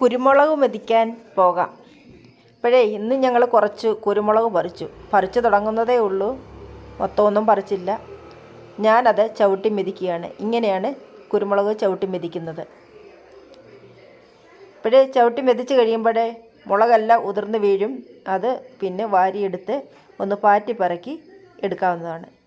കുരുമുളക് മെതിക്കാൻ പോകാം. ഇപ്പോഴേ ഇന്ന് ഞങ്ങൾ കുറച്ച് കുരുമുളക് പറിച്ചു. പറിച്ചു തുടങ്ങുന്നതേ ഉള്ളൂ. മൊത്തമൊന്നും പറിച്ചില്ല. ഞാനത് ചവിട്ടി മെതിക്കുകയാണ്. ഇങ്ങനെയാണ് കുരുമുളക് ചവിട്ടി മെതിക്കുന്നത്. ഇപ്പോഴേ ചവിട്ടി മെതിച്ച് കഴിയുമ്പോഴേ മുളകെല്ലാം ഉതിർന്ന് വീഴും. അത് പിന്നെ വാരിയെടുത്ത് ഒന്ന് പാറ്റി പറക്കി എടുക്കാവുന്നതാണ്.